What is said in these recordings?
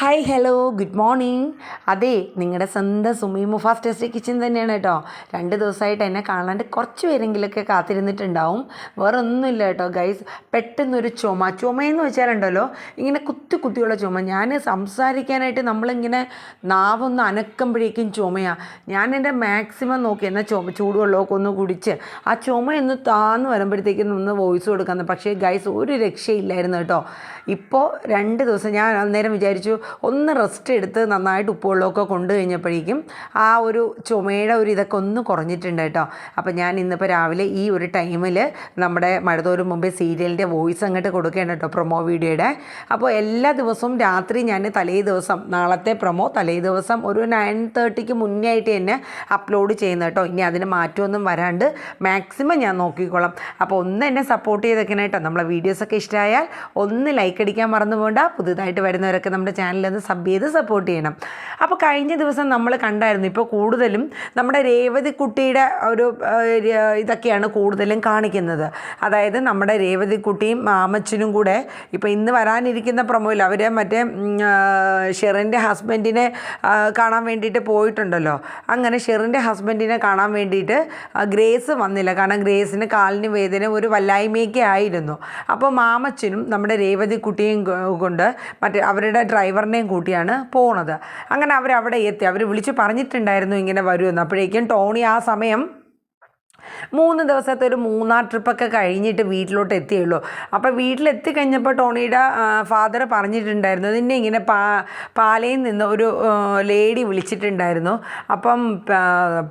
Hi hello good morning അതെ നിങ്ങളുടെ സ്വന്തം സുമി മുഫാസ് ടെസ്റ്റ് കിച്ചൻ തന്നെയാണ് കേട്ടോ. രണ്ട് ദിവസമായിട്ട് എന്നെ കാണാണ്ട് കുറച്ച് പേരെങ്കിലൊക്കെ കാത്തിരുന്നിട്ടുണ്ടാവും. വേറെ ഒന്നുമില്ല കേട്ടോ ഗൈസ് പെട്ടെന്നൊരു ചുമ. ചുമയെന്ന് വെച്ചാലുണ്ടല്ലോ ഇങ്ങനെ കുത്തി കുത്തിയുള്ള ചുമ. ഞാൻ സംസാരിക്കാനായിട്ട് നമ്മളിങ്ങനെ നാവൊന്ന് അനക്കുമ്പോഴേക്കും ചുമയാണ് ഞാൻ എന്റെ മാക്സിമം നോക്കി എന്നാൽ ചുമ ചൂടുവെള്ളമൊക്കെ ഒന്ന് കുടിച്ച് ആ ചുമയൊന്ന് താന്ന് വരുമ്പോഴത്തേക്കും ഒന്ന് വോയിസ് കൊടുക്കാമെന്ന് പക്ഷേ ഗൈസ് ഒരു രക്ഷയില്ലായിരുന്നു കേട്ടോ. ഇപ്പോൾ രണ്ട് ദിവസം ഞാൻ അന്നേരം വിചാരിച്ചു ഒന്ന് റെസ്റ്റ് എടുത്ത് നന്നായിട്ട് ഉപ്പുവെള്ളമൊക്കെ കൊണ്ടു കഴിഞ്ഞപ്പോഴേക്കും ആ ഒരു ചുമയുടെ ഒരു ഇതൊക്കെ ഒന്ന് കുറഞ്ഞിട്ടുണ്ട് കേട്ടോ. അപ്പോൾ ഞാൻ ഇന്നിപ്പോൾ രാവിലെ ഈ ഒരു ടൈമിൽ നമ്മുടെ മഴതോരും മുമ്പേ സീരിയലിന്റെ വോയിസ് അങ്ങോട്ട് കൊടുക്കുകയാണ് കേട്ടോ പ്രൊമോ വീഡിയോയുടെ. അപ്പോൾ എല്ലാ ദിവസവും രാത്രി ഞാൻ തലേ ദിവസം നാളത്തെ പ്രൊമോ തലേ ദിവസം ഒരു നയൻ തേർട്ടിക്ക് മുന്നേ ആയിട്ട് തന്നെ അപ്ലോഡ് ചെയ്യുന്നത് കേട്ടോ. ഇനി അതിന് മാറ്റമൊന്നും വരാണ്ട് മാക്സിമം ഞാൻ നോക്കിക്കോളാം. അപ്പോൾ ഒന്ന് എന്നെ സപ്പോർട്ട് ചെയ്തേക്കണേട്ടോ നമ്മളെ വീഡിയോസൊക്കെ ഇഷ്ടമായാൽ ഒന്ന് ലൈക്ക് അടിക്കാൻ മറന്നു പോകണ്ട. പുതുതായിട്ട് വരുന്നവരൊക്കെ നമ്മുടെ ചാനലൊന്ന് സബ് ചെയ്ത് സപ്പോർട്ട് ചെയ്യണം. അപ്പോൾ കഴിഞ്ഞ ദിവസം നമ്മൾ കണ്ടായിരുന്നു ഇപ്പോൾ കൂടുതലും നമ്മുടെ രേവതിക്കുട്ടിയുടെ ഒരു ഇതൊക്കെയാണ് കൂടുതലും കാണിക്കുന്നത്. അതായത് നമ്മുടെ രേവതിക്കുട്ടിയും മാമച്ചനും കൂടെ ഇപ്പോൾ ഇന്ന് വരാനിരിക്കുന്ന പ്രൊമോയിൽ അവർ മറ്റേ ഷെറിന്റെ ഹസ്ബൻഡിനെ കാണാൻ വേണ്ടിയിട്ട് പോയിട്ടുണ്ടല്ലോ. അങ്ങനെ ഷെറിന്റെ ഹസ്ബൻഡിനെ കാണാൻ വേണ്ടിയിട്ട് ഗ്രേസ് വന്നില്ല. കാരണം ഗ്രേസിന് കാലിന് വേദന ഒരു വല്ലായ്മയൊക്കെ ആയിരുന്നു. അപ്പോൾ മാമച്ചനും നമ്മുടെ രേവതി കുട്ടിയും കൊണ്ട് മറ്റേ അവരുടെ ഡ്രൈവറിനെയും കൂട്ടിയാണ് പോണത്. അങ്ങനെ അവരവിടെ എത്തി. അവർ വിളിച്ച് പറഞ്ഞിട്ടുണ്ടായിരുന്നു ഇങ്ങനെ വരുമെന്ന്. അപ്പോഴേക്കും ടോണി ആ സമയം മൂന്ന് ദിവസത്തെ ഒരു മൂന്നാർ ട്രിപ്പൊക്കെ കഴിഞ്ഞിട്ട് വീട്ടിലോട്ട് എത്തിയുള്ളൂ അപ്പോൾ വീട്ടിലെത്തി കഴിഞ്ഞപ്പോൾ ടോണിയുടെ ഫാദർ പറഞ്ഞിട്ടുണ്ടായിരുന്നു. നിന്നെ ഇങ്ങനെ പാ പാലയിൽ നിന്ന് ഒരു ലേഡി വിളിച്ചിട്ടുണ്ടായിരുന്നു. അപ്പം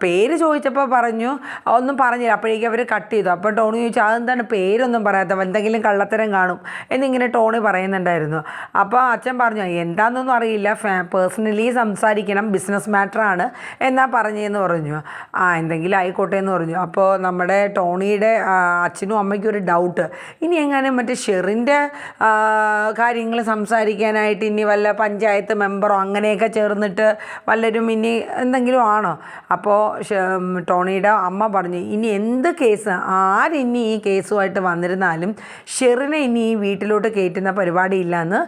പേര് ചോദിച്ചപ്പോൾ പറഞ്ഞു ഒന്നും പറഞ്ഞില്ല. അപ്പോഴേക്കും അവർ കട്ട് ചെയ്തു. അപ്പോൾ ടോണി ചോദിച്ചു അതെന്താണ്? പേരൊന്നും പറയാത്ത എന്തെങ്കിലും കള്ളത്തരം കാണും. എന്നിങ്ങനെ ടോണി പറയുന്നുണ്ടായിരുന്നു. അപ്പോൾ അച്ഛൻ പറഞ്ഞു എന്താണെന്നൊന്നും അറിയില്ല. പേഴ്സണലി സംസാരിക്കണം. ബിസിനസ് മാറ്ററാണ്. എന്നാ പറഞ്ഞതെന്ന് പറഞ്ഞു. ആ എന്തെങ്കിലും ആയിക്കോട്ടെ എന്ന് പറഞ്ഞു. അപ്പോൾ നമ്മുടെ ടോണിയുടെ അച്ഛനും അമ്മയ്ക്കും ഒരു ഡൗട്ട് ഇനി എങ്ങനെ മറ്റേ ഷെറിന്റെ കാര്യങ്ങൾ സംസാരിക്കാനായിട്ട് ഇനി വല്ല പഞ്ചായത്ത് മെമ്പറോ അങ്ങനെയൊക്കെ ചേർന്നിട്ട് വല്ലരും ഇനി എന്തെങ്കിലും ആണോ? അപ്പോൾ ടോണിയുടെ അമ്മ പറഞ്ഞു ഇനി എന്ത് കേസ്? ആരിനി ഈ കേസുമായിട്ട് വന്നിരുന്നാലും ഷെറിനെ ഇനി ഈ വീട്ടിലോട്ട് കയറ്റുന്ന പരിപാടിയില്ല എന്ന്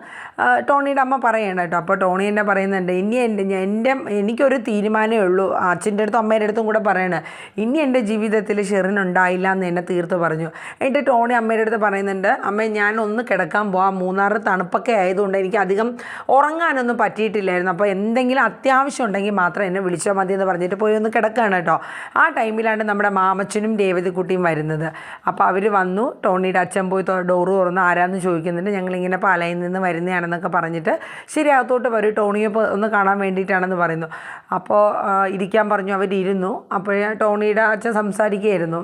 ടോണിയുടെ അമ്മ പറയണം കേട്ടോ. അപ്പോൾ ടോണി എന്നെ പറയുന്നുണ്ട് ഇനി എന്റെ എന്റെ എനിക്കൊരു തീരുമാനമേ ഉള്ളൂ. അച്ഛന്റെ അടുത്തും അമ്മേന്റെ അടുത്തും കൂടെ പറയണേ ഇനി എന്റെ ജീവിതത്തിൽ ഷെറിൻ ഉണ്ടായില്ല എന്ന് എന്നെ തീർത്ത് പറഞ്ഞു. എന്നിട്ട് ടോണി അമ്മയുടെ അടുത്ത് പറയുന്നുണ്ട് അമ്മേ ഞാൻ ഒന്ന് കിടക്കാൻ പോവാം. മൂന്നാറ് തണുപ്പൊക്കെ ആയതുകൊണ്ട് എനിക്ക് അധികം ഉറങ്ങാനൊന്നും പറ്റിയിട്ടില്ലായിരുന്നു. അപ്പോൾ എന്തെങ്കിലും അത്യാവശ്യം ഉണ്ടെങ്കിൽ മാത്രം എന്നെ വിളിച്ചാൽ മതി എന്ന് പറഞ്ഞിട്ട് പോയി ഒന്ന് കിടക്കുകയാണ് കേട്ടോ. ആ ടൈമിലാണ് നമ്മുടെ മാമച്ചനും രേവതിക്കുട്ടിയും വരുന്നത്. അപ്പോൾ അവർ വന്നു ടോണിയുടെ അച്ഛൻ പോയി ഡോറ് തുറന്ന് ആരാന്ന് ചോദിക്കുന്നുണ്ട്. ഞങ്ങളിങ്ങനെ പാലയിൽ നിന്ന് വരുന്നതാണെന്നൊക്കെ പറഞ്ഞിട്ട് ശരി അകത്തോട്ട് വരും ടോണിയെ ഒന്ന് കാണാൻ വേണ്ടിയിട്ടാണെന്ന് പറയുന്നു. അപ്പോൾ ഇരിക്കാൻ പറഞ്ഞു അവരിരുന്നു അപ്പോഴേ ടോണിയുടെ അച്ഛൻ സംസാരിക്കുകയായിരുന്നു.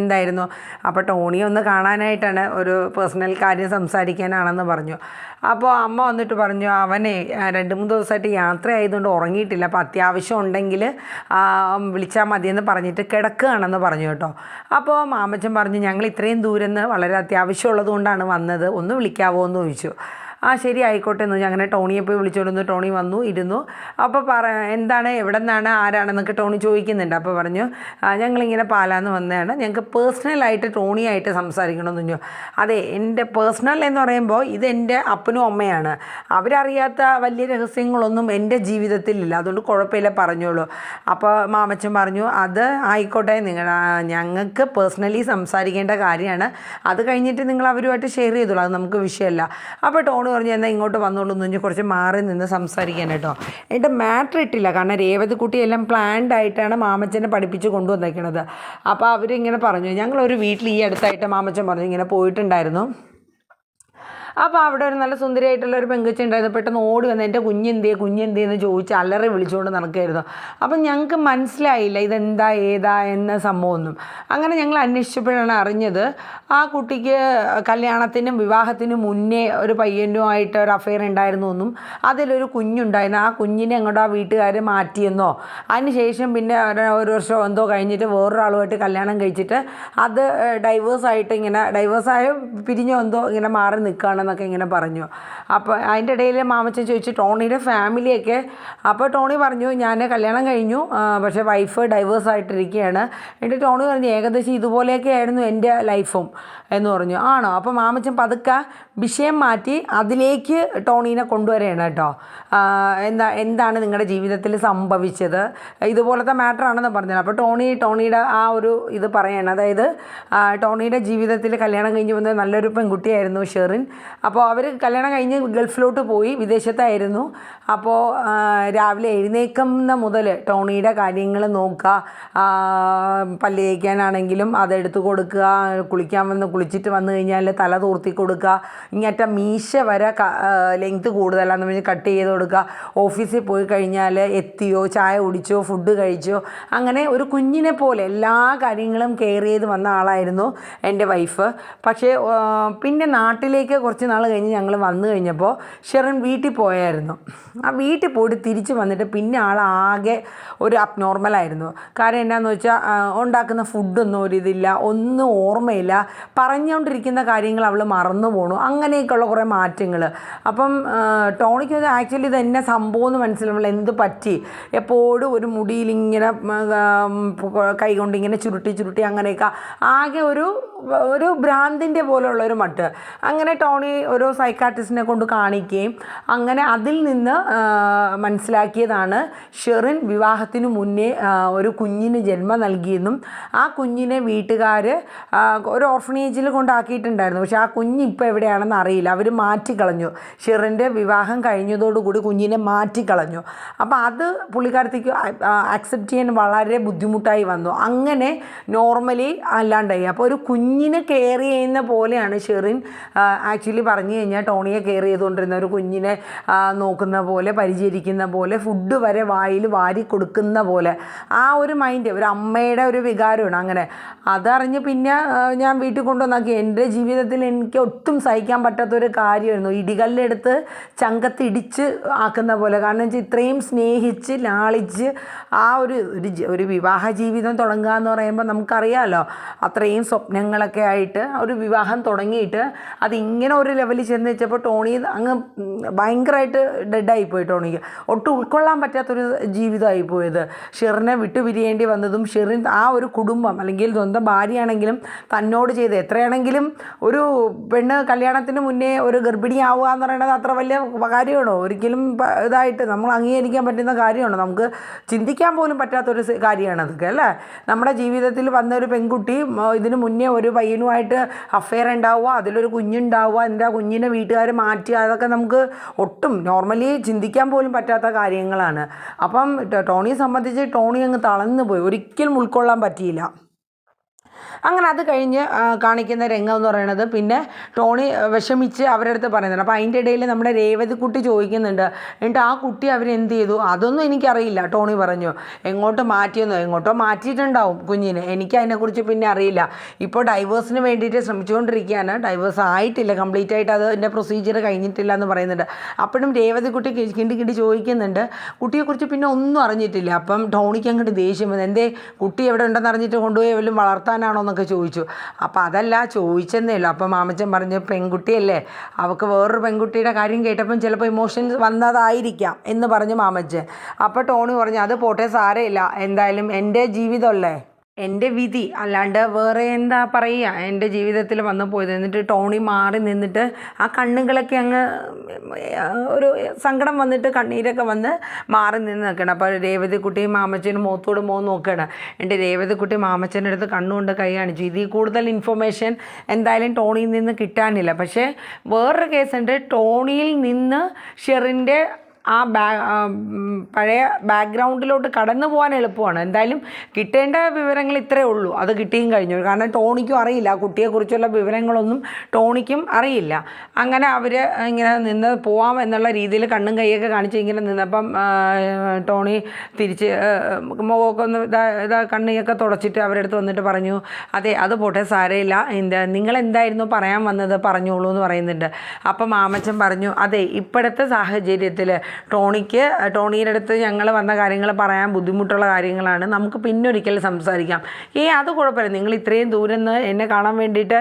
എന്തായിരുന്നു? അപ്പോൾ ടോണിയെ ഒന്ന് കാണാനായിട്ടാണ് ഒരു പേഴ്സണൽ കാര്യം സംസാരിക്കാനാണെന്ന് പറഞ്ഞു. അപ്പോൾ അമ്മ വന്നിട്ട് പറഞ്ഞു അവനെ രണ്ട് മൂന്ന് ദിവസമായിട്ട് യാത്ര ആയതുകൊണ്ട് ഉറങ്ങിയിട്ടില്ല. അപ്പോൾ അത്യാവശ്യം ഉണ്ടെങ്കിൽ വിളിച്ചാൽ മതിയെന്ന് പറഞ്ഞിട്ട് കിടക്കുകയാണെന്ന് പറഞ്ഞു കേട്ടോ. അപ്പോൾ മാമച്ചൻ പറഞ്ഞു ഞങ്ങൾ ഇത്രയും ദൂരം നിന്ന് വളരെ അത്യാവശ്യമുള്ളത് കൊണ്ടാണ് വന്നത്. ഒന്ന് വിളിക്കാവോ? എന്ന് ചോദിച്ചു. ആ ശരി ആയിക്കോട്ടെ എന്ന്. അങ്ങനെ ടോണിയെ പോയി വിളിച്ചുകൊണ്ട് വന്നു. ടോണി വന്നു ഇരുന്നു. അപ്പോൾ പറ എന്താണ് എവിടെ നിന്നാണ് ആരാണെന്നൊക്കെ ടോണി ചോദിക്കുന്നുണ്ട്. അപ്പോൾ പറഞ്ഞു "ആ, ഞങ്ങളിങ്ങനെ പാലാന്ന് വന്നതാണ്. ഞങ്ങൾക്ക് പേഴ്സണലായിട്ട് ടോണിയായിട്ട് സംസാരിക്കണമെന്ന് പറഞ്ഞു അതെ എന്റെ പേഴ്സണൽ എന്ന് പറയുമ്പോൾ ഇത് എന്റെ അപ്പനും അമ്മയാണ്. അവരറിയാത്ത വലിയ രഹസ്യങ്ങളൊന്നും എന്റെ ജീവിതത്തിലില്ല. അതുകൊണ്ട് കുഴപ്പമില്ല പറഞ്ഞോളൂ. അപ്പോൾ മാമച്ചൻ പറഞ്ഞു അത് ആയിക്കോട്ടെ നിങ്ങൾ ഞങ്ങൾക്ക് പേഴ്സണലി സംസാരിക്കേണ്ട കാര്യമാണ്. അത് കഴിഞ്ഞിട്ട് നിങ്ങൾ അവരുമായിട്ട് ഷെയർ ചെയ്തോളൂ. അത് നമുക്ക് വിഷയമല്ല. അപ്പോൾ ടോണി പറഞ്ഞു എന്നാൽ ഇങ്ങോട്ട് വന്നോളൂ എന്ന് കുറച്ച് മാറി നിന്ന് സംസാരിക്കാൻ കേട്ടോ. എന്നിട്ട് മാറ്റർ ഇട്ടില്ല. കാരണം രേവതി കുട്ടിയെല്ലാം പ്ലാൻഡ് ആയിട്ടാണ് മാമച്ചനെ പഠിപ്പിച്ച് കൊണ്ടുവന്നേക്കണത്. അപ്പോൾ അവരിങ്ങനെ പറഞ്ഞു. ഞങ്ങളൊരു വീട്ടിൽ ഈ അടുത്തായിട്ട് മാമച്ചൻ പറഞ്ഞു ഇങ്ങനെ പോയിട്ടുണ്ടായിരുന്നു. അപ്പോൾ അവിടെ ഒരു നല്ല സുന്ദരിയായിട്ടുള്ള ഒരു പെങ്കൊച്ച ഉണ്ടായിരുന്നു. പെട്ടെന്ന് ഓടി വന്ന് എന്റെ കുഞ്ഞെന്തേ കുഞ്ഞെന്തേ എന്ന് ചോദിച്ച് അലറി വിളിച്ചുകൊണ്ട് നടക്കുകയായിരുന്നു. അപ്പം ഞങ്ങൾക്ക് മനസ്സിലായില്ല ഇതെന്താ ഏതാ എന്ന സംഭവമൊന്നും. അങ്ങനെ ഞങ്ങൾ അന്വേഷിച്ചപ്പോഴാണ് അറിഞ്ഞത് ആ കുട്ടിക്ക് കല്യാണത്തിനും വിവാഹത്തിനും മുന്നേ ഒരു പയ്യനുമായിട്ട് ഒരു അഫയർ ഉണ്ടായിരുന്നു എന്നും അതിലൊരു കുഞ്ഞുണ്ടായിരുന്നു. ആ കുഞ്ഞിനെ അങ്ങോട്ട് ആ വീട്ടുകാർ മാറ്റിയെന്നോ? അതിനുശേഷം പിന്നെ ഒരു വർഷം എന്തോ കഴിഞ്ഞിട്ട് വേറൊരാളുമായിട്ട് കല്യാണം കഴിച്ചിട്ട് അത് ഡൈവേഴ്സായിട്ട് ഇങ്ങനെ ഡൈവേഴ്സായ പിരിഞ്ഞോ എന്തോ ഇങ്ങനെ മാറി നിൽക്കുകയാണ് ആണെന്നൊക്കെ ഇങ്ങനെ പറഞ്ഞു. അപ്പോൾ അതിന്റെ ഇടയിൽ മാമച്ചൻ ചോദിച്ചു ടോണിയുടെ ഫാമിലിയൊക്കെ അപ്പോൾ ടോണി പറഞ്ഞു ഞാൻ കല്യാണം കഴിഞ്ഞു പക്ഷേ വൈഫ് ഡൈവേഴ്സ് ആയിട്ടിരിക്കുകയാണ് എന്നിട്ട് ടോണി പറഞ്ഞു ഏകദേശം ഇതുപോലെയൊക്കെ ആയിരുന്നു എന്റെ ലൈഫും എന്ന് പറഞ്ഞു. ആണോ? അപ്പോൾ മാമച്ചൻ പതുക്കെ വിഷയം മാറ്റി അതിലേക്ക് ടോണീനെ കൊണ്ടുവരികയാണ് കേട്ടോ. എന്താ എന്താണ് നിങ്ങളുടെ ജീവിതത്തിൽ സംഭവിച്ചത്? ഇതുപോലത്തെ മാറ്ററാണെന്ന് പറഞ്ഞത് അപ്പോൾ ടോണി ടോണിയുടെ ആ ഒരു ഇത് പറയണം. അതായത് ടോണിയുടെ ജീവിതത്തിൽ കല്യാണം കഴിഞ്ഞ് വന്ന നല്ലൊരു പെൺകുട്ടിയായിരുന്നു ഷെറിൻ. അപ്പോൾ അവർ കല്യാണം കഴിഞ്ഞ് ഗൾഫിലോട്ട് പോയി വിദേശത്തായിരുന്നു. അപ്പോൾ രാവിലെ എഴുന്നേക്കുന്ന മുതൽ ടോണിയുടെ കാര്യങ്ങൾ നോക്കുക. പല്ല് തേക്കാനാണെങ്കിലും അതെടുത്ത് കൊടുക്കുക. കുളിക്കാൻ വന്ന് കുളിച്ചിട്ട് വന്നു കഴിഞ്ഞാൽ തല തൂർത്തി കൊടുക്കുക. ഇങ്ങനത്തെ മീശ വരെ ലെങ്ത് കൂടുതലാണെന്ന് പറഞ്ഞ് കട്ട് ചെയ്ത് കൊടുക്കുക. ഓഫീസിൽ പോയി കഴിഞ്ഞാൽ എത്തിയോ ചായ കുടിച്ചോ ഫുഡ് കഴിച്ചോ അങ്ങനെ ഒരു കുഞ്ഞിനെ പോലെ എല്ലാ കാര്യങ്ങളും കെയർ ചെയ്ത് വന്ന ആളായിരുന്നു എന്റെ വൈഫ് പക്ഷേ പിന്നെ നാട്ടിലേക്ക് കുറച്ച് നാൾ കഴിഞ്ഞ് ഞങ്ങൾ വന്നു കഴിഞ്ഞപ്പോൾ ഷെറിൻ വീട്ടിൽ പോയായിരുന്നു. ആ വീട്ടിൽ പോയിട്ട് തിരിച്ച് വന്നിട്ട് പിന്നെ ആളാകെ ഒരു അബ്നോർമലായിരുന്നു കാരണം എന്നാന്ന് വെച്ചാൽ ഉണ്ടാക്കുന്ന ഫുഡൊന്നും ഒരിതില്ല ഒന്നും ഓർമ്മയില്ല. പറഞ്ഞുകൊണ്ടിരിക്കുന്ന കാര്യങ്ങൾ അവൾ മറന്നു പോണു. അങ്ങനെയൊക്കെയുള്ള കുറേ മാറ്റങ്ങൾ അപ്പം ടോണിക്ക് ആക്ച്വലി ഇത് എന്നെ സംഭവം എന്ന് മനസ്സിലാവുമ്പോൾ എന്ത് പറ്റി? എപ്പോഴും ഒരു മുടിയിലിങ്ങനെ കൈകൊണ്ടിങ്ങനെ ആ, ഉം, കൈ കൊണ്ട് ഇങ്ങനെ ചുരുട്ടി ചുരുട്ടി അങ്ങനെയൊക്കെ ആകെ ഒരു ഒരു ഭ്രാന്തിന്റെ പോലെയുള്ള ഒരു മട്ട്. അങ്ങനെ ടോണി ഒരു സൈക്കാട്രിസ്റ്റിനെ കൊണ്ട് കാണിക്കുകയും അങ്ങനെ അതിൽ നിന്ന് മനസ്സിലാക്കിയതാണ് ഷെറിൻ വിവാഹത്തിന് മുന്നേ ഒരു കുഞ്ഞിന് ജന്മം നൽകിയെന്നും ആ കുഞ്ഞിനെ വീട്ടുകാർ ഒരു ഓർഫനേജിൽ കൊണ്ടാക്കിയിട്ടുണ്ടായിരുന്നു. പക്ഷേ ആ കുഞ്ഞ് ഇപ്പോൾ എവിടെയാണെന്ന് അറിയില്ല. അവർ മാറ്റിക്കളഞ്ഞു. ഷെറിന്റെ വിവാഹം കഴിഞ്ഞതോടുകൂടി കുഞ്ഞിനെ മാറ്റിക്കളഞ്ഞു. അപ്പോൾ അത് പുള്ളിക്കാരത്തേക്ക് അക്സെപ്റ്റ് ചെയ്യാൻ വളരെ ബുദ്ധിമുട്ടായി വന്നു. അങ്ങനെ നോർമലി അല്ലാണ്ടായി. അപ്പോൾ ഒരു കുഞ്ഞിനെ കെയർ ചെയ്യുന്ന പോലെയാണ് ഷെറിൻ ആക്ച്വലി പറഞ്ഞു കഴിഞ്ഞാൽ ടോണിയെ കെയർ ചെയ്തുകൊണ്ടിരുന്ന ഒരു കുഞ്ഞിനെ നോക്കുന്ന പോലെ പരിചരിക്കുന്ന പോലെ ഫുഡ് വരെ വായിൽ വാരി കൊടുക്കുന്ന പോലെ. ആ ഒരു മൈൻഡ് ഒരു അമ്മയുടെ ഒരു വികാരമാണ് അങ്ങനെ. അതറിഞ്ഞ് പിന്നെ ഞാൻ വീട്ടിൽ കൊണ്ടുവന്നാക്കി. എന്റെ ജീവിതത്തിൽ എനിക്ക് ഒട്ടും സഹിക്കാൻ പറ്റാത്തൊരു കാര്യമായിരുന്നു. ഇടികല്ലെടുത്ത് ചങ്കത്തിടിച്ച് ആക്കുന്ന പോലെ. കാരണം വെച്ചാൽ ഇത്രയും സ്നേഹിച്ച് ലാളിച്ച് ആ ഒരു ഒരു വിവാഹ ജീവിതം തുടങ്ങുക എന്ന് പറയുമ്പോൾ നമുക്കറിയാമല്ലോ അത്രയും സ്വപ്നങ്ങളൊക്കെ ആയിട്ട് ഒരു വിവാഹം തുടങ്ങിയിട്ട് അതിങ്ങനെ ഒരു ലെവലിൽ ചെന്ന് വെച്ചപ്പോൾ ടോണി അങ്ങ് ഭയങ്കരമായിട്ട് ഡെഡായി പോയി ടോണിക്ക്. ഒട്ടും ഉൾക്കൊള്ളാൻ പറ്റാത്തൊരു ജീവിതമായി പോയത്. ഷെറിനെ വിട്ടുപിരിയേണ്ടി വന്നതും ഷെറിൻ ആ ഒരു കുടുംബം അല്ലെങ്കിൽ സ്വന്തം ഭാര്യയാണെങ്കിലും തന്നോട് ചെയ്ത് എത്രയാണെങ്കിലും ഒരു പെണ്ണ് കല്യാണത്തിന് മുന്നേ ഒരു ഗർഭിണിയാവുക എന്ന് പറയുന്നത് അത്ര വലിയ കാര്യമാണോ? ഒരിക്കലും ഇതായിട്ട് നമ്മൾ അംഗീകരിക്കാൻ പറ്റുന്ന കാര്യമാണോ? നമുക്ക് ചിന്തിക്കാൻ പോലും പറ്റാത്തൊരു കാര്യമാണ് അതൊക്കെ അല്ലേ? നമ്മുടെ ജീവിതത്തിൽ വന്ന ഒരു പെൺകുട്ടി ഇതിന് മുന്നേ ഒരു പയ്യനുമായിട്ട് അഫെയർ ഉണ്ടാവുക അതിലൊരു കുഞ്ഞുണ്ടാവുക എന്റെ ആ കുഞ്ഞിനെ വീട്ടുകാർ മാറ്റി അതൊക്കെ നമുക്ക് ഒട്ടും നോർമലി ചിന്തിക്കാൻ പോലും പറ്റാത്ത കാര്യങ്ങളാണ്. അപ്പം ടോണിയെ സംബന്ധിച്ച് ടോണി അങ്ങ് തളർന്നു പോയി. ഒരിക്കലും ഉൾക്കൊള്ളാൻ പറ്റിയില്ല. അങ്ങനെ അത് കഴിഞ്ഞ് കാണിക്കുന്ന രംഗം എന്ന് പറയുന്നത് പിന്നെ ടോണി വിഷമിച്ച് അവരുടെ അടുത്ത് പറയുന്നുണ്ട്. അപ്പോൾ അതിന്റെ ഇടയിൽ നമ്മുടെ രേവതി കുട്ടി ചോദിക്കുന്നുണ്ട് എന്നിട്ട് ആ കുട്ടി അവരെന്ത് ചെയ്തു? അതൊന്നും എനിക്കറിയില്ല ടോണി പറഞ്ഞു. എങ്ങോട്ട് മാറ്റിയെന്നോ? എങ്ങോട്ടോ മാറ്റിയിട്ടുണ്ടാവും കുഞ്ഞിനെ. എനിക്ക് അതിനെക്കുറിച്ച് പിന്നെ അറിയില്ല. ഇപ്പോൾ ഡൈവേഴ്സിന് വേണ്ടിയിട്ട് ശ്രമിച്ചുകൊണ്ടിരിക്കുകയാണ്. ഡൈവേഴ്സ് ആയിട്ടില്ല കംപ്ലീറ്റ് ആയിട്ട് അത് അതിന്റെ പ്രൊസീജിയർ കഴിഞ്ഞിട്ടില്ല എന്ന് പറയുന്നുണ്ട്. അപ്പോഴും രേവതി കുട്ടി കിണ്ടി കിണ്ടി ചോദിക്കുന്നുണ്ട് കുട്ടിയെക്കുറിച്ച് പിന്നെ ഒന്നും അറിഞ്ഞിട്ടില്ല. അപ്പം ടോണിക്ക് അങ്ങോട്ട് ദേഷ്യം എന്തേ കുട്ടി എവിടെ ഉണ്ടെന്ന് അറിഞ്ഞിട്ട് കൊണ്ടുപോയി വല്ലതും വളർത്താനാണോ എന്നൊക്കെ ചോദിച്ചു. അപ്പോൾ അതല്ല ചോദിച്ചെന്നേ ഉള്ളൂ. അപ്പം മാമച്ചൻ പറഞ്ഞു പെൺകുട്ടിയല്ലേ? അവൾക്ക് വേറൊരു പെൺകുട്ടിയുടെ കാര്യം കേട്ടപ്പം ചിലപ്പോൾ ഇമോഷൻസ് വന്നതായിരിക്കാം എന്ന് പറഞ്ഞു മാമച്ചൻ. അപ്പോൾ ടോണി പറഞ്ഞു അത് പോട്ടെ സാരമില്ല. എന്തായാലും എന്റെ ജീവിതമല്ലേ? എന്റെ വിധി അല്ലാണ്ട് വേറെ എന്താ പറയുക എന്റെ ജീവിതത്തിൽ വന്നു പോയത്. എന്നിട്ട് ടോണി മാറി നിന്നിട്ട് ആ കണ്ണുകളൊക്കെ അങ്ങ് ഒരു സങ്കടം വന്നിട്ട് കണ്ണീരൊക്കെ വന്ന് മാറി നിന്ന് നിൽക്കണം അപ്പോൾ രേവതിക്കുട്ടി മാമച്ചനും മുഖത്തോട് മുഖം നോക്കുകയാണ്. എന്റെ രേവതിക്കുട്ടി മാമച്ചന്റെ അടുത്ത് കണ്ണുകൊണ്ട് കൈ കാണിച്ചു. ഇതിൽ കൂടുതൽ ഇൻഫർമേഷൻ എന്തായാലും ടോണിയിൽ നിന്ന് കിട്ടാനില്ല. പക്ഷേ വേറൊരു കേസുണ്ട് ടോണിയിൽ നിന്ന് ഷെറിന്റെ ആ ബാ പഴയ ബാക്ക്ഗ്രൗണ്ടിലോട്ട് കടന്നു പോകാൻ എളുപ്പമാണ്. എന്തായാലും കിട്ടേണ്ട വിവരങ്ങൾ ഇത്രയേ ഉള്ളൂ. അത് കിട്ടിയും കഴിഞ്ഞു. കാരണം ടോണിക്കും അറിയില്ല. കുട്ടിയെക്കുറിച്ചുള്ള വിവരങ്ങളൊന്നും ടോണിക്കും അറിയില്ല. അങ്ങനെ അവർ ഇങ്ങനെ നിന്ന് പോവാം എന്നുള്ള രീതിയിൽ കണ്ണും കൈയൊക്കെ കാണിച്ച് ഇങ്ങനെ നിന്നപ്പം ടോണി തിരിച്ച് മുഖമൊക്കെ ഒന്ന് ഇതാ കണ്ണിയൊക്കെ തുടച്ചിട്ട് അവരുടെ അടുത്ത് വന്നിട്ട് പറഞ്ഞു അതെ അത് പോട്ടെ സാരമില്ല. എന്താ നിങ്ങൾ എന്തായിരുന്നു പറയാൻ വന്നത്? പറഞ്ഞോളൂ എന്ന് പറയുന്നുണ്ട്. അപ്പം മാമച്ചൻ പറഞ്ഞു അതെ ഇപ്പോഴത്തെ സാഹചര്യത്തിൽ ടോണിക്ക് ടോണിയുടെ അടുത്ത് ഞങ്ങൾ വന്ന കാര്യങ്ങൾ പറയാൻ ബുദ്ധിമുട്ടുള്ള കാര്യങ്ങളാണ്. നമുക്ക് പിന്നൊരിക്കൽ സംസാരിക്കാം. ഏ അത് കുഴപ്പമില്ല. നിങ്ങൾ ഇത്രയും ദൂരം നിന്ന് എന്നെ കാണാൻ വേണ്ടിയിട്ട്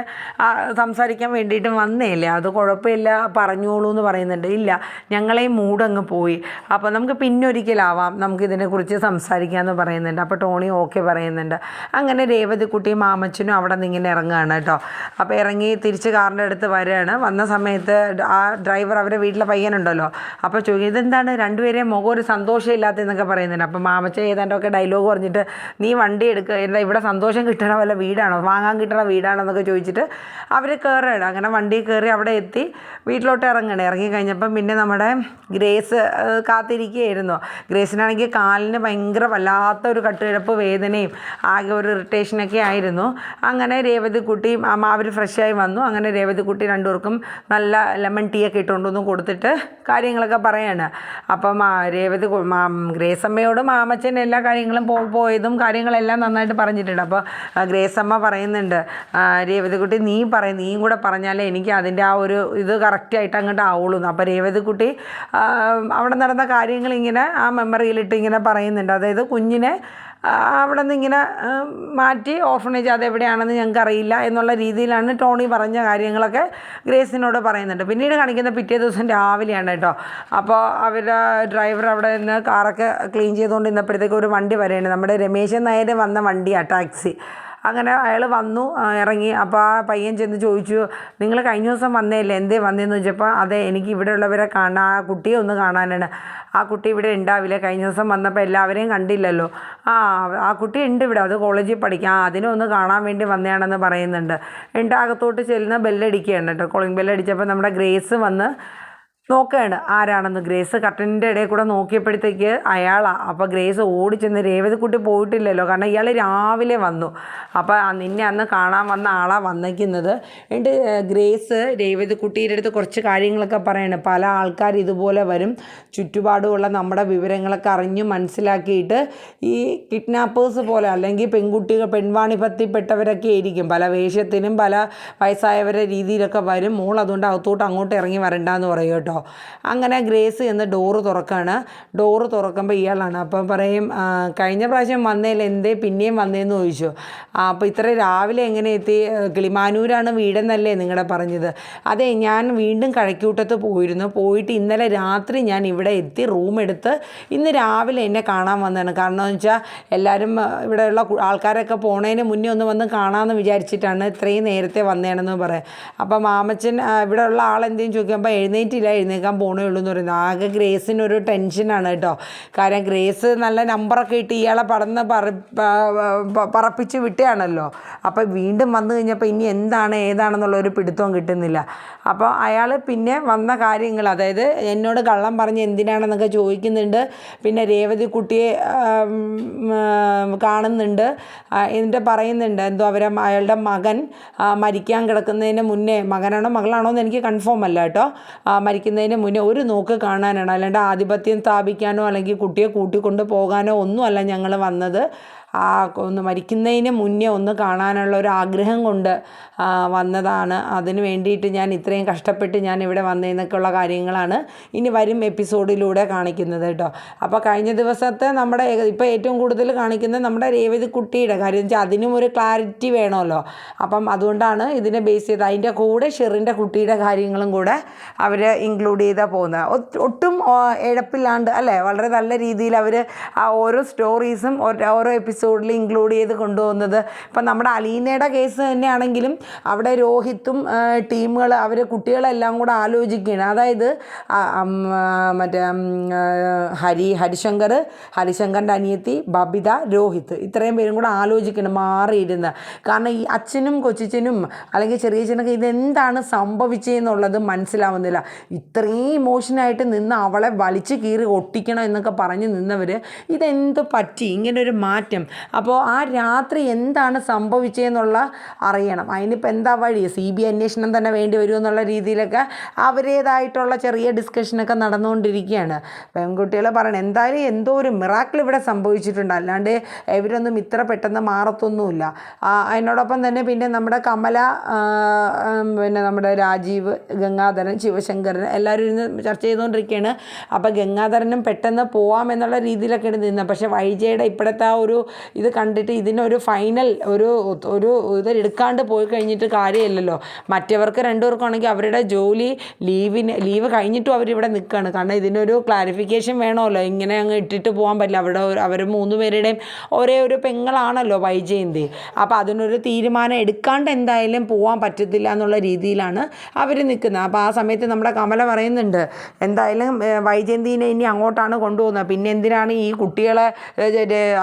സംസാരിക്കാൻ വേണ്ടിയിട്ട് വന്നേല്ലേ? അത് കുഴപ്പമില്ല. പറഞ്ഞോളൂ എന്ന് പറയുന്നുണ്ട്. ഇല്ല ഞങ്ങളെയും മൂടങ്ങ് പോയി. അപ്പോൾ നമുക്ക് പിന്നൊരിക്കലാവാം. നമുക്ക് ഇതിനെക്കുറിച്ച് സംസാരിക്കാമെന്ന് പറയുന്നുണ്ട്. അപ്പോൾ ടോണി ഓക്കെ പറയുന്നുണ്ട്. അങ്ങനെ രേവതിക്കുട്ടിയും മാമച്ചനും അവിടെ നിന്ന് ഇങ്ങനെ ഇറങ്ങുകയാണ് കേട്ടോ. അപ്പോൾ ഇറങ്ങി തിരിച്ച് കാറിന്റെ അടുത്ത് വരികയാണ് വന്ന സമയത്ത് ആ ഡ്രൈവർ അവരുടെ വീട്ടിലെ പയ്യനുണ്ടല്ലോ. അപ്പോൾ ചോദിക്കും ഇതെന്താണ് രണ്ടുപേരെയും മുഖം ഒരു സന്തോഷമില്ലാത്തതെന്നൊക്കെ പറയുന്നുണ്ട്. അപ്പം മാമച്ച ഏതാണ്ടൊക്കെ ഡയലോഗ് പറഞ്ഞിട്ട് നീ വണ്ടി എടുക്കുക എന്താ ഇവിടെ സന്തോഷം കിട്ടണ വല്ല വീടാണോ? വാങ്ങാൻ കിട്ടണ വീടാണോ എന്നൊക്കെ ചോദിച്ചിട്ട് അവർ കയറുകയാണ് അങ്ങനെ വണ്ടി കയറി അവിടെ എത്തി. വീട്ടിലോട്ട് ഇറങ്ങണേ. ഇറങ്ങി കഴിഞ്ഞപ്പം പിന്നെ നമ്മുടെ ഗ്രേസ് കാത്തിരിക്കുകയായിരുന്നു. ഗ്രേസിനാണെങ്കിൽ കാലിന് ഭയങ്കര വല്ലാത്ത ഒരു കട്ടുകിഴപ്പ് വേദനയും ആകെ ഒരു ഇറിറ്റേഷനൊക്കെ ആയിരുന്നു. അങ്ങനെ രേവതിക്കുട്ടിയും അമ്മ അവർ ഫ്രഷായി വന്നു. അങ്ങനെ രേവതിക്കുട്ടി രണ്ടുപേർക്കും നല്ല ലെമൺ ടീ ഒക്കെ ഇട്ടുകൊണ്ടൊന്നും കൊടുത്തിട്ട് കാര്യങ്ങളൊക്കെ പറയാണ്. അപ്പം രേവതി ഗ്രേസമ്മയോട് മാമച്ചൻ എല്ലാ കാര്യങ്ങളും പോ പോയതും കാര്യങ്ങളെല്ലാം നന്നായിട്ട് പറഞ്ഞിട്ടുണ്ട്. അപ്പോൾ ഗ്രേസമ്മ പറയുന്നുണ്ട് രേവതിക്കുട്ടി നീ പറയും നീയും കൂടെ പറഞ്ഞാലേ എനിക്ക് അതിന്റെ ആ ഒരു ഇത് കറക്റ്റായിട്ട് അങ്ങോട്ട് ആവുള്ളൂ. അപ്പോൾ രേവതിക്കുട്ടി അവിടെ നടന്ന കാര്യങ്ങൾ ഇങ്ങനെ ആ മെമ്മറിയിലിട്ട് ഇങ്ങനെ പറയുന്നുണ്ട്. അതായത് കുഞ്ഞിനെ അവിടെ നിന്ന് ഇങ്ങനെ മാറ്റി ഓർഫണേജ് അതെവിടെയാണെന്ന് ഞങ്ങൾക്ക് അറിയില്ല എന്നുള്ള രീതിയിലാണ് ടോണി പറഞ്ഞ കാര്യങ്ങളൊക്കെ ഗ്രേസിനോട് പറയുന്നുണ്ട്. പിന്നീട് കാണിക്കുന്ന പിറ്റേ ദിവസം രാവിലെയാണ് കേട്ടോ. അപ്പോൾ അവരുടെ ഡ്രൈവർ അവിടെ നിന്ന് കാറൊക്കെ ക്ലീൻ ചെയ്തുകൊണ്ട് ഇന്നപ്പോഴത്തേക്ക് ഒരു വണ്ടി വരെയാണ് നമ്മുടെ രമേശൻ നായർ വന്ന വണ്ടിയാണ് ടാക്സി. അങ്ങനെ അയാൾ വന്നു ഇറങ്ങി. അപ്പോൾ ആ പയ്യൻ ചെന്ന് ചോദിച്ചു നിങ്ങൾ കഴിഞ്ഞ ദിവസം വന്നേല്ലേ? എന്തേ വന്നേന്ന് ചോദിച്ചപ്പോൾ അതെ എനിക്ക് ഇവിടെ ഉള്ളവരെ കാണാൻ ആ കുട്ടിയെ ഒന്ന് കാണാനാണ്. ആ കുട്ടി ഇവിടെ ഉണ്ടാവില്ല. കഴിഞ്ഞ ദിവസം വന്നപ്പോൾ എല്ലാവരെയും കണ്ടില്ലല്ലോ. ആ ആ കുട്ടി ഉണ്ട് ഇവിടെ. അത് കോളേജിൽ പഠിക്കാം. അതിനെ ഒന്ന് കാണാൻ വേണ്ടി വന്നതാണെന്ന് പറയുന്നുണ്ട്. എന്റെ അകത്തോട്ട് ചെല്ലുന്ന ബെല്ലടിക്കുകയാണ് കേട്ടോ. കോളിംഗ് ബെല്ലടിച്ചപ്പോൾ നമ്മുടെ ഗ്രേസ് വന്ന് നോക്കുകയാണ് ആരാണെന്ന്. ഗ്രേസ് കട്ടനിന്റെ ഇടയിൽ കൂടെ നോക്കിയപ്പോഴത്തേക്ക് അയാളാണ് അപ്പോൾ ഗ്രേസ് ഓടി ഓടിച്ചെന്ന് രേവതിക്കുട്ടി പോയിട്ടില്ലല്ലോ. കാരണം ഇയാൾ രാവിലെ വന്നു. അപ്പോൾ നിന്നെ അന്ന് കാണാൻ വന്ന ആളാണ് വന്നിരിക്കുന്നത്. എന്നിട്ട് ഗ്രേസ് രേവതിക്കുട്ടിയുടെ അടുത്ത് കുറച്ച് കാര്യങ്ങളൊക്കെ പറയാണ്. പല ആൾക്കാർ ഇതുപോലെ വരും. ചുറ്റുപാടുമുള്ള നമ്മുടെ വിവരങ്ങളൊക്കെ അറിഞ്ഞു മനസ്സിലാക്കിയിട്ട് ഈ കിഡ്നാപ്പേഴ്സ് പോലെ അല്ലെങ്കിൽ പെൺകുട്ടികൾ പെൺവാണിഭത്തിൽപ്പെട്ടവരൊക്കെ ആയിരിക്കും. പല വേഷത്തിനും പല വയസ്സായവരുടെ രീതിയിലൊക്കെ വരും. മോൾ അതുകൊണ്ട് അകത്തോട്ട് അങ്ങോട്ട് ഇറങ്ങി വരണ്ടെന്ന് പറയും കേട്ടോ. അങ്ങനെ ഗ്രേസ് എന്ന് ഡോറ് തുറക്കാണ്. ഡോറ് തുറക്കുമ്പോൾ ഇയാളാണ്. അപ്പം പറയും കഴിഞ്ഞ പ്രാവശ്യം വന്നതിൽ എന്തേ പിന്നെയും വന്നതെന്ന് ചോദിച്ചു. അപ്പോൾ ഇത്ര രാവിലെ എങ്ങനെ എത്തി? കിളിമാനൂരാണ് വീടെന്നല്ലേ നിങ്ങളുടെ പറഞ്ഞത്. അതെ ഞാൻ വീണ്ടും കഴക്കൂട്ടത്ത് പോയിരുന്നു. പോയിട്ട് ഇന്നലെ രാത്രി ഞാൻ ഇവിടെ എത്തി റൂം എടുത്ത് ഇന്ന് രാവിലെ എന്നെ കാണാൻ വന്നതാണ്. കാരണം എന്ന് വെച്ചാൽ എല്ലാവരും ഇവിടെയുള്ള ആൾക്കാരൊക്കെ പോണതിന് മുന്നേ ഒന്ന് വന്ന് കാണാമെന്ന് വിചാരിച്ചിട്ടാണ് ഇത്രയും നേരത്തെ വന്നതാണെന്ന് പറയാം. അപ്പം മാമച്ചൻ ഇവിടെയുള്ള ആളെന്തെങ്കിലും ചോദിക്കുമ്പോൾ എഴുന്നേറ്റില്ല എഴുന്നേക്കാൻ പോണേ ഉള്ളൂ എന്ന് പറയുന്നത് ആകെ ഗ്രേസിനൊരു ടെൻഷനാണ് കേട്ടോ. കാരണം ഗ്രേസ് നല്ല നമ്പറൊക്കെ ഇട്ട് ഇയാളെ പറന്ന് പറ പ- പ- പറപ്പിച്ച് വിട്ടുകയാണല്ലോ അപ്പോൾ വീണ്ടും വന്നു കഴിഞ്ഞപ്പോൾ ഇനി എന്താണ് ഏതാണെന്നുള്ള ഒരു പിടുത്തവും കിട്ടുന്നില്ല. അപ്പോൾ അയാൾ പിന്നെ വന്ന കാര്യങ്ങൾ അതായത് എന്നോട് കള്ളം പറഞ്ഞ് എന്തിനാണെന്നൊക്കെ ചോദിക്കുന്നുണ്ട്. പിന്നെ രേവതി കുട്ടിയെ കാണുന്നുണ്ട്. എന്നിട്ട് പറയുന്നുണ്ട് എന്തോ അവരെ അയാളുടെ മകൻ മരിക്കാൻ കിടക്കുന്നതിന് മുന്നേ മകനാണോ മകളാണോ എന്ന് എനിക്ക് കൺഫേം അല്ല കേട്ടോ. ആ, മരിക്കുന്നതിന് മുന്നേ ഒരു നോക്ക് കാണാനാണ്. അല്ലാണ്ട് ആധിപത്യം സ്ഥാപിക്കാനോ അല്ലെങ്കിൽ കുട്ടിയെ കൂട്ടിക്കൊണ്ട് പോകാനോ ഒന്നുമല്ല ഞങ്ങൾ വന്നത്. ആ ഒന്ന് മരിക്കുന്നതിന് മുന്നേ ഒന്ന് കാണാനുള്ള ഒരു ആഗ്രഹം കൊണ്ട് വന്നതാണ്. അതിന് വേണ്ടിയിട്ട് ഞാൻ ഇത്രയും കഷ്ടപ്പെട്ട് ഞാൻ ഇവിടെ വന്നതെന്നൊക്കെയുള്ള കാര്യങ്ങളാണ് ഇനി വരും എപ്പിസോഡിലൂടെ കാണിക്കുന്നത് കേട്ടോ. അപ്പോൾ കഴിഞ്ഞ ദിവസത്തെ നമ്മുടെ ഇപ്പോൾ ഏറ്റവും കൂടുതൽ കാണിക്കുന്നത് നമ്മുടെ രേവതി കുട്ടിയുടെ കാര്യം. വെച്ചാൽ അതിനും ഒരു ക്ലാരിറ്റി വേണമല്ലോ. അപ്പം അതുകൊണ്ടാണ് ഇതിനെ ബേസ് ചെയ്ത് അതിന്റെ കൂടെ ഷെറിന്റെ കുട്ടിയുടെ കാര്യങ്ങളും കൂടെ അവർ ഇൻക്ലൂഡ് ചെയ്താൽ പോകുന്നത്. ഒട്ടും എഴപ്പില്ലാണ്ട് അല്ലേ? വളരെ നല്ല രീതിയിൽ അവർ ആ ഓരോ സ്റ്റോറീസും ഓരോ എപ്പിസോഡിൽ ഇൻക്ലൂഡ് ചെയ്ത് കൊണ്ടുപോകുന്നത്. ഇപ്പം നമ്മുടെ അലീനയുടെ കേസ് തന്നെയാണെങ്കിലും അവിടെ രോഹിത്തും ടീമുകൾ അവർ കുട്ടികളെല്ലാം കൂടെ ആലോചിക്കുകയാണ്. അതായത് മറ്റേ ഹരി ഹരിശങ്കർ ഹരിശങ്കറിന്റെ അനിയത്തി ബബിത രോഹിത്ത് ഇത്രയും പേരും കൂടെ ആലോചിക്കണം മാറിയിരുന്ന്. കാരണം ഈ അച്ഛനും കൊച്ചിച്ചനും അല്ലെങ്കിൽ ചെറിയ ചെറിയച്ഛനൊക്കെ ഇതെന്താണ് സംഭവിച്ചതെന്നുള്ളത് മനസ്സിലാവുന്നില്ല. ഇത്രയും ഇമോഷനായിട്ട് നിന്ന് അവളെ വലിച്ചു കീറി ഒട്ടിക്കണം എന്നൊക്കെ പറഞ്ഞ് നിന്നവർ ഇതെന്ത് പറ്റി? ഇങ്ങനെ ഒരു മാറ്റം. അപ്പോൾ ആ രാത്രി എന്താണ് സംഭവിച്ചതെന്നുള്ള അറിയണം. അതിനിപ്പോൾ എന്താ വഴി? സി ബി അന്വേഷണം തന്നെ വേണ്ടി വരുമെന്നുള്ള രീതിയിലൊക്കെ അവരേതായിട്ടുള്ള ചെറിയ ഡിസ്കഷനൊക്കെ നടന്നുകൊണ്ടിരിക്കുകയാണ്. പെൺകുട്ടികൾ പറയണം എന്തായാലും എന്തോ ഒരു മിറാക്കിൾ ഇവിടെ സംഭവിച്ചിട്ടുണ്ട്. അല്ലാണ്ട് ഇവരൊന്നും ഇത്ര പെട്ടെന്ന് മാറത്തൊന്നുമില്ല. അതിനോടൊപ്പം തന്നെ പിന്നെ നമ്മുടെ കമല പിന്നെ നമ്മുടെ രാജീവ് ഗംഗാധരൻ ശിവശങ്കരൻ എല്ലാവരും ഇരുന്ന് ചർച്ച ചെയ്തുകൊണ്ടിരിക്കുകയാണ്. അപ്പോൾ ഗംഗാധരനും പെട്ടെന്ന് പോവാം എന്നുള്ള രീതിയിലൊക്കെയാണ് നിന്നത്. പക്ഷേ വൈജയുടെ ഇപ്പോഴത്തെ ആ ഒരു ഇത് കണ്ടിട്ട് ഇതിനൊരു ഫൈനൽ ഒരു ഒരു ഇത് എടുക്കാണ്ട് പോയി കഴിഞ്ഞിട്ട് കാര്യമില്ലല്ലോ. മറ്റവർക്ക് രണ്ടുപേർക്കാണെങ്കിൽ അവരുടെ ജോലി ലീവിന് ലീവ് കഴിഞ്ഞിട്ടും അവരിവിടെ നിൽക്കുകയാണ്. കാരണം ഇതിനൊരു ക്ലാരിഫിക്കേഷൻ വേണമല്ലോ. ഇങ്ങനെ അങ്ങ് ഇട്ടിട്ട് പോകാൻ പറ്റില്ല. അവിടെ അവർ മൂന്ന് പേരുടെയും ഒരേ ഒരു പെങ്ങളാണല്ലോ വൈജയന്തി. അപ്പോൾ അതിനൊരു തീരുമാനം എടുക്കാണ്ട് എന്തായാലും പോകാൻ പറ്റത്തില്ല എന്നുള്ള രീതിയിലാണ് അവർ നിൽക്കുന്നത്. അപ്പോൾ ആ സമയത്ത് നമ്മുടെ കമല പറയുന്നുണ്ട് എന്തായാലും വൈജയന്തിനെ ഇനി അങ്ങോട്ടാണ് കൊണ്ടുപോകുന്നത്. പിന്നെ എന്തിനാണ് ഈ കുട്ടികളെ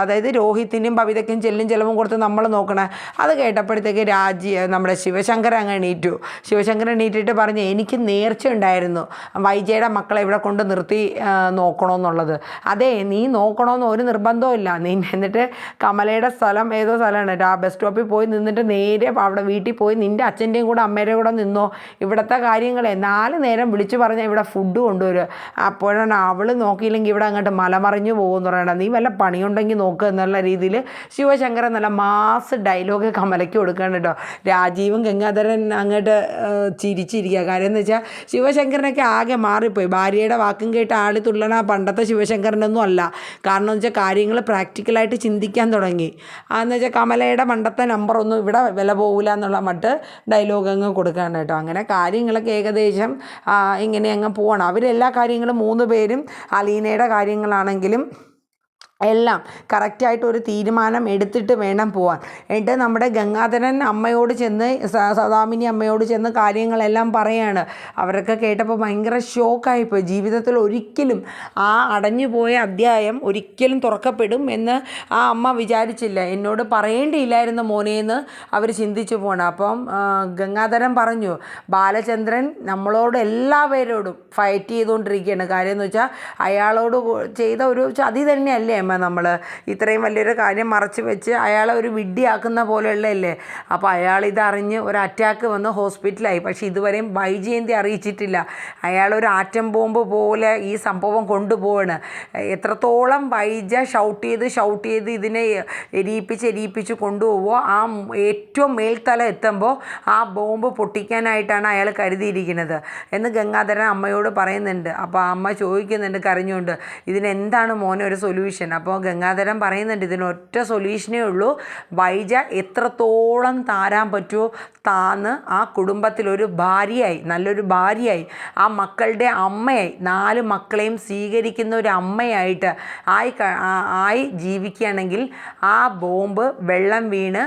അതായത് ഇത് രോഹിത്തിനും ഭവിതയ്ക്കും ചെല്ലും ചെലവും കൊടുത്ത് നമ്മൾ നോക്കണേ. അത് കേട്ടപ്പോഴത്തേക്ക് രാജി നമ്മുടെ ശിവശങ്കരൻ അങ്ങ് എണീറ്റു. ശിവശങ്കരൻ എണീറ്റിട്ട് പറഞ്ഞു എനിക്ക് നേർച്ച ഉണ്ടായിരുന്നു. വൈജയുടെ മക്കളെ ഇവിടെ കൊണ്ട് നിർത്തി നോക്കണമെന്നുള്ളത് അതെ നീ നോക്കണമെന്ന് ഒരു നിർബന്ധവും ഇല്ല. നീ എന്നിട്ട് കമലയുടെ സ്ഥലം ഏതോ സ്ഥലമാണ്. ആ ബസ് സ്റ്റോപ്പിൽ പോയി നിന്നിട്ട് നേരെ അവിടെ വീട്ടിൽ പോയി നിന്റെ അച്ഛന്റെയും കൂടെ അമ്മേരെയും കൂടെ നിന്നോ. ഇവിടുത്തെ കാര്യങ്ങളെ നാല് നേരം വിളിച്ചു പറഞ്ഞാൽ ഇവിടെ ഫുഡ് കൊണ്ടുവരിക അപ്പോഴാണ് അവൾ നോക്കിയില്ലെങ്കിൽ ഇവിടെ അങ്ങോട്ട് മലമറിഞ്ഞു പോകുമെന്ന് പറയണം. നീ വല്ല പണിയുണ്ടെങ്കിൽ നോക്കുക എന്നുള്ള രീതിയിൽ ശിവശങ്കരൻ നല്ല മാസ് ഡയലോഗ് കമലയ്ക്ക് കൊടുക്കുകയാണ് കേട്ടോ രാജീവും ഗംഗാധരൻ അങ്ങോട്ട് ചിരിച്ചിരിക്കുക കാര്യം എന്ന് വെച്ചാൽ ശിവശങ്കരനൊക്കെ ആകെ മാറിപ്പോയി. ഭാര്യയുടെ വാക്കും കേട്ട് ആളി തുള്ളണ പണ്ടത്തെ ശിവശങ്കരനൊന്നും അല്ല. കാരണം എന്ന് വെച്ചാൽ കാര്യങ്ങൾ പ്രാക്ടിക്കലായിട്ട് ചിന്തിക്കാൻ തുടങ്ങി. അതെന്ന് വെച്ചാൽ കമലയുടെ പണ്ടത്തെ നമ്പറൊന്നും ഇവിടെ വില പോകില്ല എന്നുള്ള മട്ട് ഡയലോഗ് അങ്ങ് കൊടുക്കുകയാണ് കേട്ടോ അങ്ങനെ കാര്യങ്ങളൊക്കെ ഏകദേശം ഇങ്ങനെ അങ്ങ് പോകണം അവരെല്ലാ കാര്യങ്ങളും മൂന്ന് പേരും അലീനയുടെ കാര്യങ്ങളാണെങ്കിലും എല്ലാം കറക്റ്റായിട്ട് ഒരു തീരുമാനം എടുത്തിട്ട് വേണം പോവാൻ. എന്നിട്ട് നമ്മുടെ ഗംഗാധരൻ അമ്മയോട് ചെന്ന് സദാമിനി അമ്മയോട് ചെന്ന് കാര്യങ്ങളെല്ലാം പറയാണ്. അവരൊക്കെ കേട്ടപ്പോൾ ഭയങ്കര ഷോക്കായിപ്പോയി ജീവിതത്തിൽ ഒരിക്കലും ആ അടഞ്ഞു പോയ അധ്യായം ഒരിക്കലും തുറക്കപ്പെടും എന്ന് ആ അമ്മ വിചാരിച്ചില്ല. എന്നോട് പറയേണ്ടിയില്ലായിരുന്നു മോനെയെന്ന് അവർ ചിന്തിച്ചു പോകണം അപ്പം ഗംഗാധരൻ പറഞ്ഞു ബാലചന്ദ്രൻ നമ്മളോട് എല്ലാവരോടും ഫൈറ്റ് ചെയ്തുകൊണ്ടിരിക്കുകയാണ് കാര്യം എന്ന് വെച്ചാൽ അയാളോട് ചെയ്ത ഒരു ചതി തന്നെയല്ലേ? അമ്മ നമ്മൾ ഇത്രയും വലിയൊരു കാര്യം മറച്ചു വെച്ച് അയാളെ ഒരു വിഡ്ഢിയാക്കുന്ന പോലെയുള്ളതല്ലേ? അപ്പോൾ അയാൾ ഇതറിഞ്ഞ് ഒരു അറ്റാക്ക് വന്ന് ഹോസ്പിറ്റലായി പക്ഷേ ഇതുവരെയും വൈജയന്തി അറിയിച്ചിട്ടില്ല. അയാൾ ഒരു ആറ്റം ബോംബ് പോലെ ഈ സംഭവം കൊണ്ടുപോവാണ്. എത്രത്തോളം വൈജ ഷൗട്ട് ചെയ്ത് ഷൗട്ട് ചെയ്ത് ഇതിനെ എരിയിപ്പിച്ച് എരിയിപ്പിച്ച് കൊണ്ടുപോവോ ആ ഏറ്റവും മേൽത്തല എത്തുമ്പോൾ ആ ബോംബ് പൊട്ടിക്കാനായിട്ടാണ് അയാൾ കരുതിയിരിക്കുന്നത്. എന്ന് ഗംഗാധരൻ അമ്മയോട് പറയുന്നുണ്ട്. അപ്പോൾ അമ്മ ചോദിക്കുന്നുണ്ട് കരഞ്ഞുകൊണ്ട് ഇതിനെന്താണ് മോനെ ഒരു സൊല്യൂഷൻ അപ്പോൾ ഗംഗാധരൻ പറയുന്നുണ്ട് ഇതിനൊറ്റ സൊല്യൂഷനേ ഉള്ളൂ. വൈജ എത്രത്തോളം താരാൻ പറ്റുമോ താന്ന് ആ കുടുംബത്തിലൊരു ഭാര്യയായി നല്ലൊരു ഭാര്യയായി ആ മക്കളുടെ അമ്മയായി നാല് മക്കളെയും സ്വീകരിക്കുന്ന ഒരു അമ്മയായിട്ട് ആയി ആയി ജീവിക്കുകയാണെങ്കിൽ ആ ബോംബ് വെള്ളം വീണ്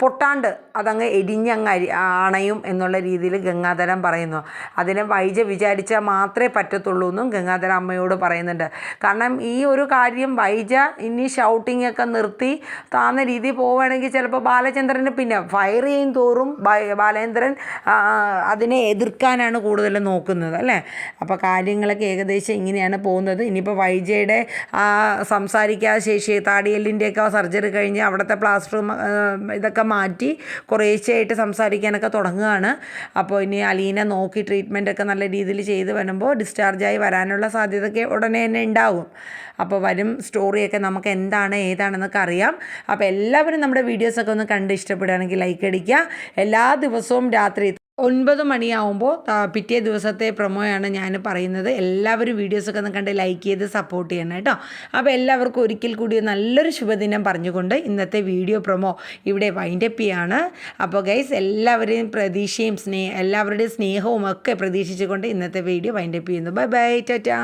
പൊട്ടാണ്ട് അതങ്ങ് എരിഞ്ഞങ്ങ് അരി അണയും എന്നുള്ള രീതിയിൽ ഗംഗാധരൻ പറയുന്നു. അതിനെ വൈജ വിചാരിച്ചാൽ മാത്രമേ പറ്റത്തുള്ളൂ എന്നും ഗംഗാധര അമ്മയോട് പറയുന്നുണ്ട്. കാരണം ഈ ഒരു കാര്യം വൈജ ഇനി ഷൗട്ടിംഗ് ഒക്കെ നിർത്തി താന്ന രീതിയിൽ പോവുകയാണെങ്കിൽ ചിലപ്പോൾ ബാലചന്ദ്രന് പിന്നെ ഫയർ ചെയ്യും തോറും ബാലേന്ദ്രൻ അതിനെ എതിർക്കാനാണ് കൂടുതലും നോക്കുന്നത് അല്ലേ? അപ്പോൾ കാര്യങ്ങളൊക്കെ ഏകദേശം ഇങ്ങനെയാണ് പോകുന്നത്. ഇനിയിപ്പോൾ വൈജയുടെ ആ സംസാരിക്കാതെ ശേഷി താടിയല്ലിന്റെയൊക്കെ സർജറി കഴിഞ്ഞ് അവിടുത്തെ പ്ലാസ്റ്റർ ഇതൊക്കെ മാറ്റി കുറേശ്ശെയായിട്ട് സംസാരിക്കാനൊക്കെ തുടങ്ങുകയാണ്. അപ്പോൾ ഇനി അലീന നോക്കി ട്രീറ്റ്മെന്റ് ഒക്കെ നല്ല രീതിയിൽ ചെയ്ത് വരുമ്പോൾ ഡിസ്ചാർജായി വരാനുള്ള സാധ്യതയൊക്കെ ഉടനെ തന്നെ ഉണ്ടാവും. അപ്പോൾ വരും സ്റ്റോറിയൊക്കെ നമുക്ക് എന്താണ് ഏതാണെന്നൊക്കെ അറിയാം. അപ്പോൾ എല്ലാവരും നമ്മുടെ വീഡിയോസൊക്കെ ഒന്ന് കണ്ട് ഇഷ്ടപ്പെടുകയാണെങ്കിൽ ലൈക്ക് അടിക്കുക. എല്ലാ ദിവസവും രാത്രി ഒൻപത് മണിയാവുമ്പോൾ പിറ്റേ ദിവസത്തെ പ്രൊമോയാണ് ഞാൻ പറയുന്നത്. എല്ലാവരും വീഡിയോസൊക്കെ ഒന്ന് കണ്ട് ലൈക്ക് ചെയ്ത് സപ്പോർട്ട് ചെയ്യണം കേട്ടോ. അപ്പോൾ എല്ലാവർക്കും ഒരിക്കൽ കൂടി നല്ലൊരു ശുഭദിനം പറഞ്ഞുകൊണ്ട് ഇന്നത്തെ വീഡിയോ പ്രൊമോ ഇവിടെ വൈൻഡപ്പ് ചെയ്യാണ്. അപ്പോൾ ഗൈസ് എല്ലാവരെയും പ്രതീക്ഷയും സ്നേഹ എല്ലാവരുടെയും സ്നേഹവും ഒക്കെ പ്രതീക്ഷിച്ചുകൊണ്ട് ഇന്നത്തെ വീഡിയോ വൈൻഡപ്പ് ചെയ്യുന്നു. Bye bye tata.